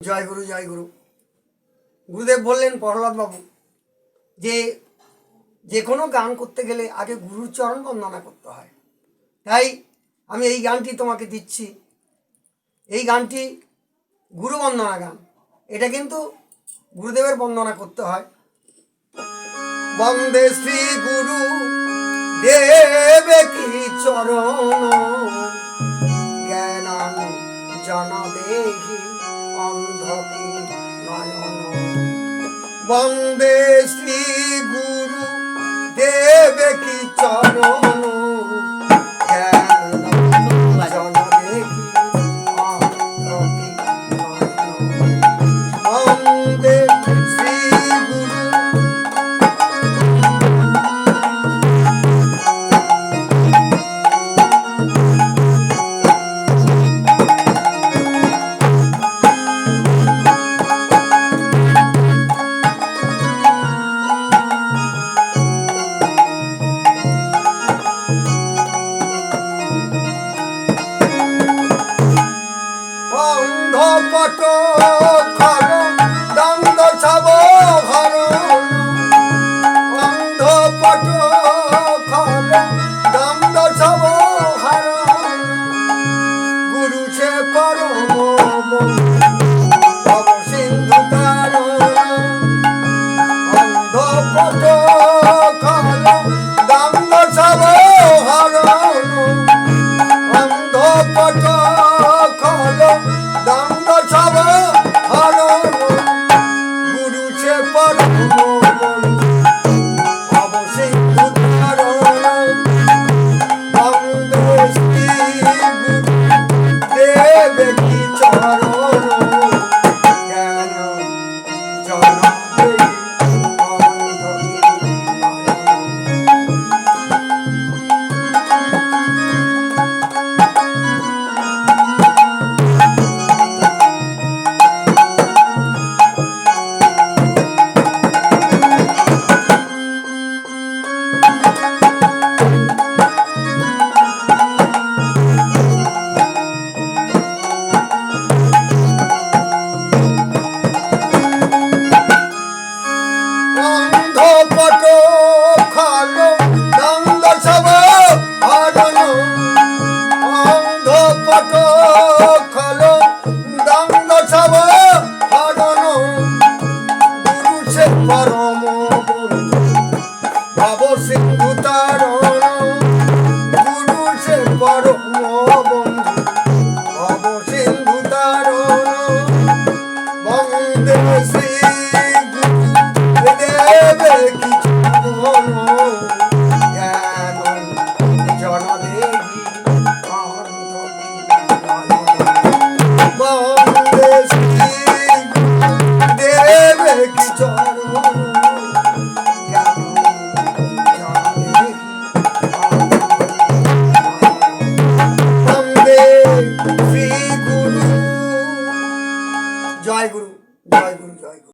জয় গুরু জয় গুরু। গুরুদেব বললেন, প্রহ্লাদ বাবু, যে যে কোনো গান করতে গেলে আগে গুরুর চরণ বন্দনা করতে হয়। তাই আমি এই গানটি তোমাকে দিচ্ছি। এই গানটি গুরু বন্দনা গান। এটা কিন্তু গুরুদেবের বন্দনা করতে হয়। বন্দে শ্রী গুরু, দেবে কি চরণ? বন্দে শ্রী গুরু দেবে কি চরণ অন্ধ